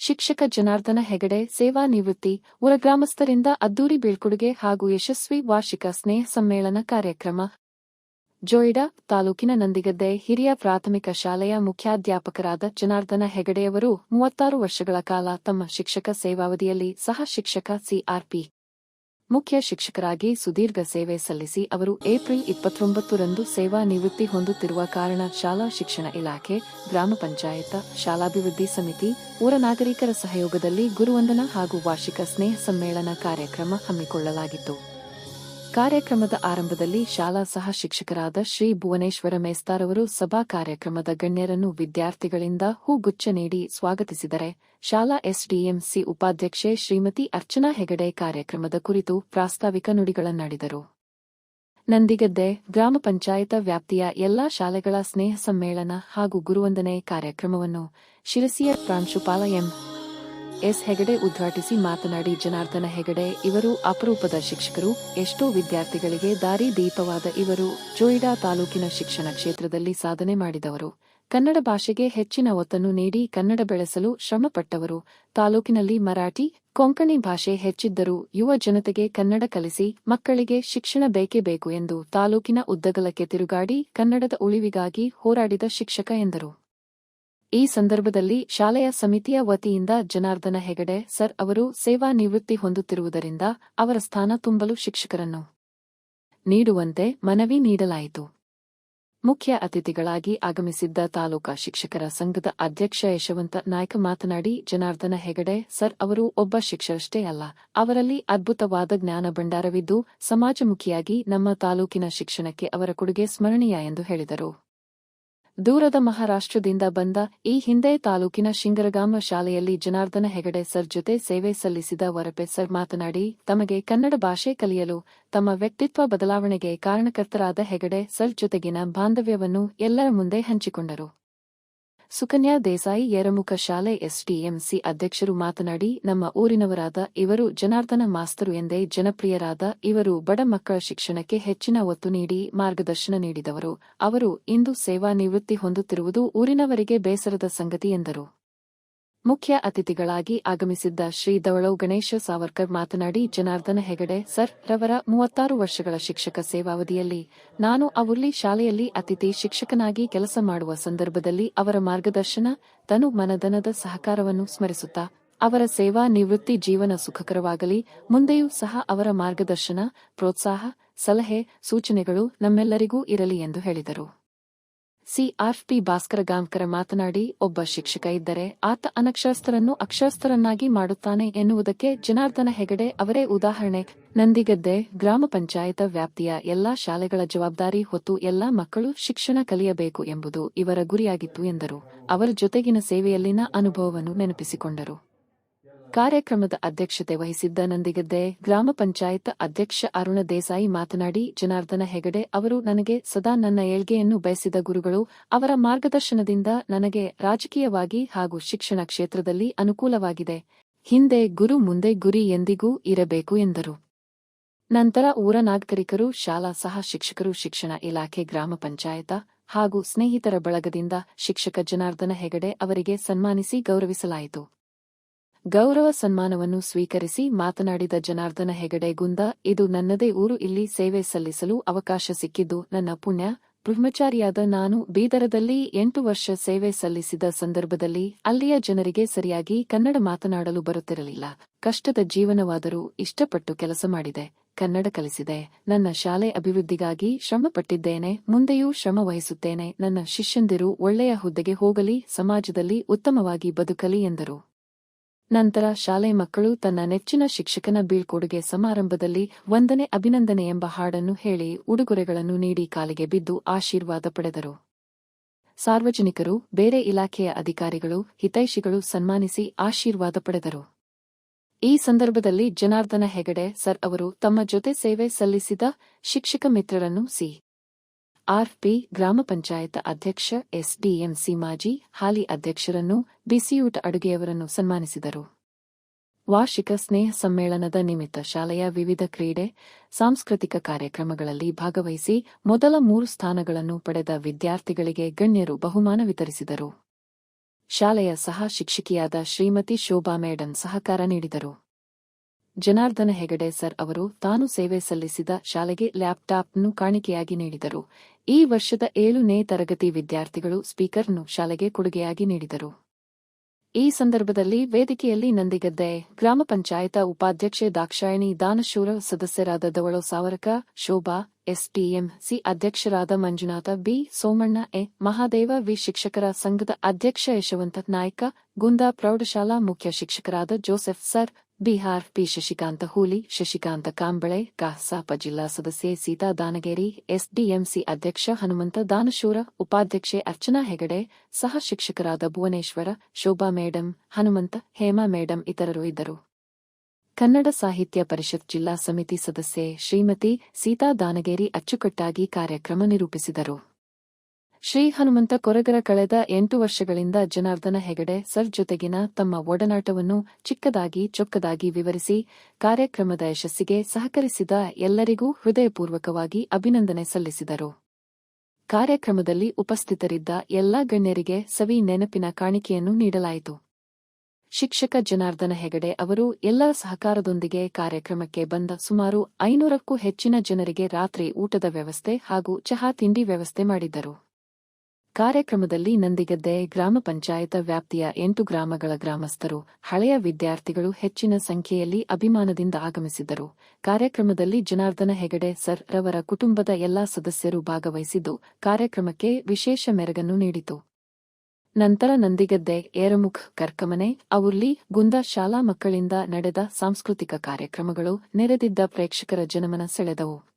ಶಿಕ್ಷಕ ಜನಾರ್ದನ ಹೆಗಡೆ, ಸೇವಾ ನಿವೃತ್ತಿ ಊರ ಗ್ರಾಮಸ್ಥರಿಂದ ಅದ್ದೂರಿ ಬೀಳ್ಕೊಡುಗೆ ಹಾಗೂ ಯಶಸ್ವಿ ವಾರ್ಷಿಕ ಸ್ನೇಹ ಸಮ್ಮೇಳನ ಕಾರ್ಯಕ್ರಮ. ಜೋಯಿಡಾ ತಾಲೂಕಿನ ನಂದಿಗದ್ದೆ ಹಿರಿಯ ಪ್ರಾಥಮಿಕ ಶಾಲೆಯ ಮುಖ್ಯಾಧ್ಯಾಪಕರಾದ ಜನಾರ್ದನ ಹೆಗಡೆಯವರು ಮೂವತ್ತಾರು ವರ್ಷಗಳ ಕಾಲ ತಮ್ಮ ಶಿಕ್ಷಕ ಸೇವಾವಧಿಯಲ್ಲಿ ಸಹ ಶಿಕ್ಷಕ ಸಿಆರ್ಪಿ ಮುಖ್ಯ ಶಿಕ್ಷಕರಾಗಿ ಸುದೀರ್ಘ ಸೇವೆ ಸಲ್ಲಿಸಿ ಅವರು ಏಪ್ರಿಲ್ ಇಪ್ಪತ್ತೊಂಬತ್ತರಂದು ಸೇವಾ ನಿವೃತ್ತಿ ಹೊಂದುತ್ತಿರುವ ಕಾರಣ ಶಾಲಾ ಶಿಕ್ಷಣ ಇಲಾಖೆ, ಗ್ರಾಮ ಪಂಚಾಯತ, ಶಾಲಾಭಿವೃದ್ಧಿ ಸಮಿತಿ, ಊರ ನಾಗರಿಕರ ಸಹಯೋಗದಲ್ಲಿ ಗುರುವಂದನ ಹಾಗೂ ವಾರ್ಷಿಕ ಸ್ನೇಹ ಸಮ್ಮೇಳನ ಕಾರ್ಯಕ್ರಮ ಹಮ್ಮಿಕೊಳ್ಳಲಾಗಿತ್ತು. ಕಾರ್ಯಕ್ರಮದ ಆರಂಭದಲ್ಲಿ ಶಾಲಾ ಸಹ ಶಿಕ್ಷಕರಾದ ಶ್ರೀ ಭುವನೇಶ್ವರ ಮೇಸ್ತಾರ್ ಅವರು ಸಭಾ ಕಾರ್ಯಕ್ರಮದ ಗಣ್ಯರನ್ನು ವಿದ್ಯಾರ್ಥಿಗಳಿಂದ ಹೂಗುಚ್ಛ ನೀಡಿ ಸ್ವಾಗತಿಸಿದರೆ ಶಾಲಾ ಎಸ್ಡಿಎಂಸಿ ಉಪಾಧ್ಯಕ್ಷೆ ಶ್ರೀಮತಿ ಅರ್ಚನಾ ಹೆಗಡೆ ಕಾರ್ಯಕ್ರಮದ ಕುರಿತು ಪ್ರಾಸ್ತಾವಿಕ ನುಡಿಗಳನ್ನಾಡಿದರು. ನಂದಿಗದ್ದೆ ಗ್ರಾಮ ಪಂಚಾಯತ ವ್ಯಾಪ್ತಿಯ ಎಲ್ಲಾ ಶಾಲೆಗಳ ಸ್ನೇಹ ಸಮ್ಮೇಳನ ಹಾಗೂ ಗುರುವಂದನೆ ಕಾರ್ಯಕ್ರಮವನ್ನು ಶಿರಸಿಯ ಪ್ರಾಂಶುಪಾಲ ಎಂ. ಎಸ್ ಹೆಗಡೆ ಉದ್ಘಾಟಿಸಿ ಮಾತನಾಡಿ ಜನಾರ್ದನ ಹೆಗಡೆ, ಇವರು ಅಪರೂಪದ ಶಿಕ್ಷಕರು. ಎಷ್ಟೋ ವಿದ್ಯಾರ್ಥಿಗಳಿಗೆ ದಾರಿ ದೀಪವಾದ ಇವರು ಜೋಯಿಡಾ ತಾಲೂಕಿನ ಶಿಕ್ಷಣ ಕ್ಷೇತ್ರದಲ್ಲಿ ಸಾಧನೆ ಮಾಡಿದವರು. ಕನ್ನಡ ಭಾಷೆಗೆ ಹೆಚ್ಚಿನ ಒತ್ತನ್ನು ನೀಡಿ ಕನ್ನಡ ಬೆಳೆಸಲು ಶ್ರಮಪಟ್ಟವರು. ತಾಲೂಕಿನಲ್ಲಿ ಮರಾಠಿ, ಕೊಂಕಣಿ ಭಾಷೆ ಹೆಚ್ಚಿದ್ದರೂ ಯುವ ಜನತೆಗೆ ಕನ್ನಡ ಕಲಿಸಿ ಮಕ್ಕಳಿಗೆ ಶಿಕ್ಷಣ ಬೇಕೇ ಬೇಕು ಎಂದು ತಾಲೂಕಿನ ಉದ್ದಗಲಕ್ಕೆ ತಿರುಗಾಡಿ ಕನ್ನಡದ ಉಳಿವಿಗಾಗಿ ಹೋರಾಡಿದ ಶಿಕ್ಷಕ ಎಂದರು. ಈ ಸಂದರ್ಭದಲ್ಲಿ ಶಾಲೆಯ ಸಮಿತಿಯ ವತಿಯಿಂದ ಜನಾರ್ದನ ಹೆಗಡೆ, ಸರ್ ಅವರು ಸೇವಾ ನಿವೃತ್ತಿ ಹೊಂದುತ್ತಿರುವುದರಿಂದ ಅವರ ಸ್ಥಾನ ತುಂಬಲು ಶಿಕ್ಷಕರನ್ನು ನೀಡುವಂತೆ ಮನವಿ ನೀಡಲಾಯಿತು. ಮುಖ್ಯ ಅತಿಥಿಗಳಾಗಿ ಆಗಮಿಸಿದ್ದ ತಾಲೂಕಾ ಶಿಕ್ಷಕರ ಸಂಘದ ಅಧ್ಯಕ್ಷ ಯಶವಂತ ನಾಯ್ಕ ಮಾತನಾಡಿ, ಜನಾರ್ದನ ಹೆಗಡೆ, ಸರ್ ಅವರು ಒಬ್ಬ ಶಿಕ್ಷರಷ್ಟೇ ಅಲ್ಲ, ಅವರಲ್ಲಿ ಅದ್ಭುತವಾದ ಜ್ಞಾನ ಭಂಡಾರವಿದ್ದು, ಸಮಾಜಮುಖಿಯಾಗಿ ನಮ್ಮ ತಾಲೂಕಿನ ಶಿಕ್ಷಣಕ್ಕೆ ಅವರ ಕೊಡುಗೆ ಸ್ಮರಣೀಯ ಎಂದು ಹೇಳಿದರು. ದೂರದ ಮಹಾರಾಷ್ಟ್ರದಿಂದ ಬಂದ ಈ ಹಿಂದೆ ತಾಲೂಕಿನ ಶಿಂಗರಗಾಮ ಶಾಲೆಯಲ್ಲಿ ಜನಾರ್ದನ ಹೆಗಡೆ ಸರ್ ಜೊತೆ ಸೇವೆ ಸಲ್ಲಿಸಿದ ವರಪೆ ಸರ್ ಮಾತನಾಡಿ, ತಮಗೆ ಕನ್ನಡ ಭಾಷೆ ಕಲಿಯಲು, ತಮ್ಮ ವ್ಯಕ್ತಿತ್ವ ಬದಲಾವಣೆಗೆ ಕಾರಣಕರ್ತರಾದ ಹೆಗಡೆ ಸರ್ ಜೊತೆಗಿನ ಬಾಂಧವ್ಯವನ್ನು ಎಲ್ಲರ ಮುಂದೆ ಹಂಚಿಕೊಂಡರು. ಸುಕನ್ಯಾ ದೇಸಾಯಿ ಯರಮುಖ ಶಾಲೆ ಎಸ್ಡಿಎಂಸಿ ಅಧ್ಯಕ್ಷರು ಮಾತನಾಡಿ, ನಮ್ಮ ಊರಿನವರಾದ ಇವರು ಜನಾರ್ದನ ಮಾಸ್ತರು ಎಂದೇ ಜನಪ್ರಿಯರಾದ ಇವರು ಬಡ ಮಕ್ಕಳ ಶಿಕ್ಷಣಕ್ಕೆ ಹೆಚ್ಚಿನ ಒತ್ತು ನೀಡಿ ಮಾರ್ಗದರ್ಶನ ನೀಡಿದವರು. ಅವರು ಇಂದು ಸೇವಾ ನಿವೃತ್ತಿ ಹೊಂದುತ್ತಿರುವುದು ಊರಿನವರಿಗೆ ಬೇಸರದ ಸಂಗತಿ ಎಂದರು. ಮುಖ್ಯ ಅತಿಥಿಗಳಾಗಿ ಆಗಮಿಸಿದ್ದ ಶ್ರೀ ದವಳೌ ಗಣೇಶ ಸಾವರ್ಕರ್ ಮಾತನಾಡಿ, ಜನಾರ್ದನ ಹೆಗಡೆ, ಸರ್ ರವರ ಮೂವತ್ತಾರು ವರ್ಷಗಳ ಶಿಕ್ಷಕ ಸೇವಾವಧಿಯಲ್ಲಿ ನಾನು ಅವುಲ್ಲಿ ಶಾಲೆಯಲ್ಲಿ ಅತಿಥಿ ಶಿಕ್ಷಕನಾಗಿ ಕೆಲಸ ಮಾಡುವ ಸಂದರ್ಭದಲ್ಲಿ ಅವರ ಮಾರ್ಗದರ್ಶನ, ತನು ಮನದನದ ಸಹಕಾರವನ್ನು ಸ್ಮರಿಸುತ್ತಾ, ಅವರ ಸೇವಾ ನಿವೃತ್ತಿ ಜೀವನ ಸುಖಕರವಾಗಲಿ, ಮುಂದೆಯೂ ಸಹ ಅವರ ಮಾರ್ಗದರ್ಶನ, ಪ್ರೋತ್ಸಾಹ, ಸಲಹೆ, ಸೂಚನೆಗಳು ನಮ್ಮೆಲ್ಲರಿಗೂ ಇರಲಿ ಎಂದು ಹೇಳಿದರು. ಸಿಆರ್ಪಿ ಭಾಸ್ಕರ ಗಾಂವ್ಕರ ಮಾತನಾಡಿ, ಒಬ್ಬ ಶಿಕ್ಷಕ ಇದ್ದರೆ ಆತ ಅನಕ್ಷರಸ್ಥರನ್ನು ಅಕ್ಷರಸ್ಥರನ್ನಾಗಿ ಮಾಡುತ್ತಾನೆ ಎನ್ನುವುದಕ್ಕೆ ಜನಾರ್ದನ ಹೆಗಡೆ ಅವರೇ ಉದಾಹರಣೆ. ನಂದಿಗದ್ದೆ ಗ್ರಾಮ ಪಂಚಾಯತ ವ್ಯಾಪ್ತಿಯ ಎಲ್ಲಾ ಶಾಲೆಗಳ ಜವಾಬ್ದಾರಿ ಹೊತ್ತು ಎಲ್ಲಾ ಮಕ್ಕಳು ಶಿಕ್ಷಣ ಕಲಿಯಬೇಕು ಎಂಬುದು ಇವರ ಗುರಿಯಾಗಿತ್ತು ಎಂದರು. ಅವರ ಜೊತೆಗಿನ ಸೇವೆಯಲ್ಲಿನ ಅನುಭವವನ್ನು ನೆನಪಿಸಿಕೊಂಡರು. ಕಾರ್ಯಕ್ರಮದ ಅಧ್ಯಕ್ಷತೆ ವಹಿಸಿದ್ದ ನಂದಿಗದ್ದೆ ಗ್ರಾಮ ಪಂಚಾಯತ್ ಅಧ್ಯಕ್ಷ ಅರುಣ ದೇಸಾಯಿ ಮಾತನಾಡಿ, ಜನಾರ್ದನ ಹೆಗಡೆ ಅವರು, ನನಗೆ ಸದಾ ನನ್ನ ಏಳ್ಗೆಯನ್ನು ಬಯಸಿದ ಗುರುಗಳು, ಅವರ ಮಾರ್ಗದರ್ಶನದಿಂದ ನನಗೆ ರಾಜಕೀಯವಾಗಿ ಹಾಗೂ ಶಿಕ್ಷಣ ಕ್ಷೇತ್ರದಲ್ಲಿ ಅನುಕೂಲವಾಗಿದೆ. ಹಿಂದೆ ಗುರು, ಮುಂದೆ ಗುರಿ ಎಂದಿಗೂ ಇರಬೇಕು ಎಂದರು. ನಂತರ ಊರ ನಾಗರಿಕರು, ಶಾಲಾ ಸಹ ಶಿಕ್ಷಕರು, ಶಿಕ್ಷಣ ಇಲಾಖೆ, ಗ್ರಾಮ ಪಂಚಾಯತ ಹಾಗೂ ಸ್ನೇಹಿತರ ಬಳಗದಿಂದ ಶಿಕ್ಷಕ ಜನಾರ್ದನ ಹೆಗಡೆ ಅವರಿಗೆ ಸನ್ಮಾನಿಸಿ ಗೌರವಿಸಲಾಯಿತು. ಗೌರವ ಸನ್ಮಾನವನ್ನು ಸ್ವೀಕರಿಸಿ ಮಾತನಾಡಿದ ಜನಾರ್ದನ ಹೆಗಡೆ, ಗುಂದ, ಇದು ನನ್ನದೇ ಊರು. ಇಲ್ಲಿ ಸೇವೆ ಸಲ್ಲಿಸಲು ಅವಕಾಶ ಸಿಕ್ಕಿದ್ದು ನನ್ನ ಪುಣ್ಯ. ಬ್ರಹ್ಮಚಾರಿಯಾದ ನಾನು ಬೀದರದಲ್ಲಿ ಎಂಟು ವರ್ಷ ಸೇವೆ ಸಲ್ಲಿಸಿದ ಸಂದರ್ಭದಲ್ಲಿ ಅಲ್ಲಿಯ ಜನರಿಗೆ ಸರಿಯಾಗಿ ಕನ್ನಡ ಮಾತನಾಡಲು ಬರುತ್ತಿರಲಿಲ್ಲ. ಕಷ್ಟದ ಜೀವನವಾದರೂ ಇಷ್ಟಪಟ್ಟು ಕೆಲಸ ಮಾಡಿದೆ, ಕನ್ನಡ ಕಲಿಸಿದೆ. ನನ್ನ ಶಾಲೆ ಅಭಿವೃದ್ಧಿಗಾಗಿ ಶ್ರಮಪಟ್ಟಿದ್ದೇನೆ ಮುಂದೆಯೂ ಶ್ರಮ ವಹಿಸುತ್ತೇನೆ. ನನ್ನ ಶಿಷ್ಯಂದಿರು ಒಳ್ಳೆಯ ಹುದ್ದೆಗೆ ಹೋಗಲಿ, ಸಮಾಜದಲ್ಲಿ ಉತ್ತಮವಾಗಿ ಬದುಕಲಿ ಎಂದರು. ನಂತರ ಶಾಲೆ ಮಕ್ಕಳು ತನ್ನ ನೆಚ್ಚಿನ ಶಿಕ್ಷಕನ ಬೀಳ್ಕೊಡುಗೆ ಸಮಾರಂಭದಲ್ಲಿ ವಂದನೆ, ಅಭಿನಂದನೆ ಎಂಬ ಹಾಡನ್ನು ಹೇಳಿ ಉಡುಗೊರೆಗಳನ್ನು ನೀಡಿ ಕಾಲಿಗೆ ಬಿದ್ದು ಆಶೀರ್ವಾದ ಪಡೆದರು. ಸಾರ್ವಜನಿಕರು, ಬೇರೆ ಇಲಾಖೆಯ ಅಧಿಕಾರಿಗಳು, ಹಿತೈಷಿಗಳು ಸನ್ಮಾನಿಸಿ ಆಶೀರ್ವಾದ ಪಡೆದರು. ಈ ಸಂದರ್ಭದಲ್ಲಿ ಜನಾರ್ದನ ಹೆಗಡೆ ಸರ್ ಅವರು ತಮ್ಮ ಜೊತೆ ಸೇವೆ ಸಲ್ಲಿಸಿದ ಶಿಕ್ಷಕ ಮಿತ್ರರನ್ನು ಸಿ. ಆರ್ಪಿ ಗ್ರಾಮ ಪಂಚಾಯತ್ ಅಧ್ಯಕ್ಷ ಎಸ್ಡಿಎಂಸಿ ಮಾಜಿ ಹಾಲಿ ಅಧ್ಯಕ್ಷರನ್ನು ಬಿಸಿಯೂಟ ಅಡುಗೆಯವರನ್ನು ಸನ್ಮಾನಿಸಿದರು. ವಾರ್ಷಿಕ ಸ್ನೇಹ ಸಮ್ಮೇಳನದ ನಿಮಿತ್ತ ಶಾಲೆಯ ವಿವಿಧ ಕ್ರೀಡೆ, ಸಾಂಸ್ಕೃತಿಕ ಕಾರ್ಯಕ್ರಮಗಳಲ್ಲಿ ಭಾಗವಹಿಸಿ ಮೊದಲ ಮೂರು ಸ್ಥಾನಗಳನ್ನು ಪಡೆದ ವಿದ್ಯಾರ್ಥಿಗಳಿಗೆ ಗಣ್ಯರು ಬಹುಮಾನ ವಿತರಿಸಿದರು. ಶಾಲೆಯ ಸಹ ಶಿಕ್ಷಕಿಯಾದ ಶ್ರೀಮತಿ ಶೋಭಾ ಮೇಡಂ ಸಹಕಾರ ನೀಡಿದರು. ಜನಾರ್ದನ ಹೆಗಡೆ ಸರ್ ಅವರು ತಾನು ಸೇವೆ ಸಲ್ಲಿಸಿದ ಶಾಲೆಗೆ ಲ್ಯಾಪ್ಟಾಪ್ನ್ನು ಕಾಣಿಕೆಯಾಗಿ ನೀಡಿದರು. ಈ ವರ್ಷದ ಏಳುನೇ ತರಗತಿ ವಿದ್ಯಾರ್ಥಿಗಳು ಸ್ಪೀಕರ್ನು ಶಾಲೆಗೆ ಕೊಡುಗೆಯಾಗಿ ನೀಡಿದರು. ಈ ಸಂದರ್ಭದಲ್ಲಿ ವೇದಿಕೆಯಲ್ಲಿ ನಂದಿಗದ್ದೆ ಗ್ರಾಮ ಪಂಚಾಯತ ಉಪಾಧ್ಯಕ್ಷೆ ದಾಕ್ಷಾಯಣಿ ದಾನಶೂರ, ಸದಸ್ಯರಾದ ದವಳೋ ಸಾವರಕ, ಶೋಭಾ ಎಸ್ಟಿಎಂಸಿ ಅಧ್ಯಕ್ಷರಾದ Manjunatha, B Somanna, A Mahadeva, V ಶಿಕ್ಷಕರ ಸಂಘದ ಅಧ್ಯಕ್ಷ ಯಶವಂತ ನಾಯ್ಕ, ಗುಂದಾ ಪ್ರೌಢಶಾಲಾ ಮುಖ್ಯ ಶಿಕ್ಷಕರಾದ Joseph sir Bihar P. Shashikanta, Hooli Shashikanta Kamble Kasapa ಜಿಲ್ಲಾ ಸದಸ್ಯೆ ಸೀತಾ ದಾನಗೇರಿ, ಎಸ್ಡಿಎಂಸಿ ಅಧ್ಯಕ್ಷ ಹನುಮಂತ ದಾನಶೂರ, ಉಪಾಧ್ಯಕ್ಷೆ ಅರ್ಚನಾ ಹೆಗಡೆ, ಸಹ ಶಿಕ್ಷಕರಾದ ಭುವನೇಶ್ವರ, ಶೋಭಾ ಮೇಡಂ, ಹನುಮಂತ, ಹೇಮಾ ಮೇಡಂ ಇತರರು ಇದ್ದರು. ಕನ್ನಡ ಸಾಹಿತ್ಯ ಪರಿಷತ್ ಜಿಲ್ಲಾ ಸಮಿತಿ ಸದಸ್ಯೆ ಶ್ರೀಮತಿ ಸೀತಾ ದಾನಗೇರಿ ಅಚ್ಚುಕಟ್ಟಾಗಿ ಕಾರ್ಯಕ್ರಮ ನಿರೂಪಿಸಿದರು. ಶ್ರೀ ಹನುಮಂತ ಕೊರಗರ ಕಳೆದ ಎಂಟು ವರ್ಷಗಳಿಂದ ಜನಾರ್ದನ ಹೆಗಡೆ ಸರ್ ಜೊತೆಗಿನ ತಮ್ಮ ಒಡನಾಟವನ್ನು ಚಿಕ್ಕದಾಗಿ ಚೊಕ್ಕದಾಗಿ ವಿವರಿಸಿ, ಕಾರ್ಯಕ್ರಮದ ಯಶಸ್ಸಿಗೆ ಸಹಕರಿಸಿದ ಎಲ್ಲರಿಗೂ ಹೃದಯಪೂರ್ವಕವಾಗಿ ಅಭಿನಂದನೆ ಸಲ್ಲಿಸಿದರು. ಕಾರ್ಯಕ್ರಮದಲ್ಲಿ ಉಪಸ್ಥಿತರಿದ್ದ ಎಲ್ಲಾ ಗಣ್ಯರಿಗೆ ಸವಿ ನೆನಪಿನ ಕಾಣಿಕೆಯನ್ನು ನೀಡಲಾಯಿತು. ಶಿಕ್ಷಕ ಜನಾರ್ದನ ಹೆಗಡೆ ಅವರು ಎಲ್ಲರ ಸಹಕಾರದೊಂದಿಗೆ ಕಾರ್ಯಕ್ರಮಕ್ಕೆ ಬಂದ ಸುಮಾರು ಐನೂರಕ್ಕೂ ಹೆಚ್ಚಿನ ಜನರಿಗೆ ರಾತ್ರಿ ಊಟದ ವ್ಯವಸ್ಥೆ ಹಾಗೂ ಚಹಾ ತಿಂಡಿ ವ್ಯವಸ್ಥೆ ಮಾಡಿದ್ದರು. ಕಾರ್ಯಕ್ರಮದಲ್ಲಿ ನಂದಿಗದ್ದೆ ಗ್ರಾಮ ಪಂಚಾಯತ ವ್ಯಾಪ್ತಿಯ ಎಂಟು ಗ್ರಾಮಗಳ ಗ್ರಾಮಸ್ಥರು, ಹಳೆಯ ವಿದ್ಯಾರ್ಥಿಗಳು ಹೆಚ್ಚಿನ ಸಂಖ್ಯೆಯಲ್ಲಿ ಅಭಿಮಾನದಿಂದ ಆಗಮಿಸಿದ್ದರು. ಕಾರ್ಯಕ್ರಮದಲ್ಲಿ ಜನಾರ್ದನ ಹೆಗಡೆ, ಸರ್ ರವರ ಕುಟುಂಬದ ಎಲ್ಲಾ ಸದಸ್ಯರು ಭಾಗವಹಿಸಿದ್ದು, ಕಾರ್ಯಕ್ರಮಕ್ಕೆ ವಿಶೇಷ ಮೆರಗನ್ನು ನೀಡಿತು. ನಂತರ ನಂದಿಗದ್ದೆ, ಏರಮುಖ್, ಕರ್ಕಮನೆ ಔರ್ಲಿ ಗುಂದ ಶಾಲಾ ಮಕ್ಕಳಿಂದ ನಡೆದ ಸಾಂಸ್ಕೃತಿಕ ಕಾರ್ಯಕ್ರಮಗಳು ನೆರೆದಿದ್ದ ಪ್ರೇಕ್ಷಕರ ಜನಮನ ಸೆಳೆದವು.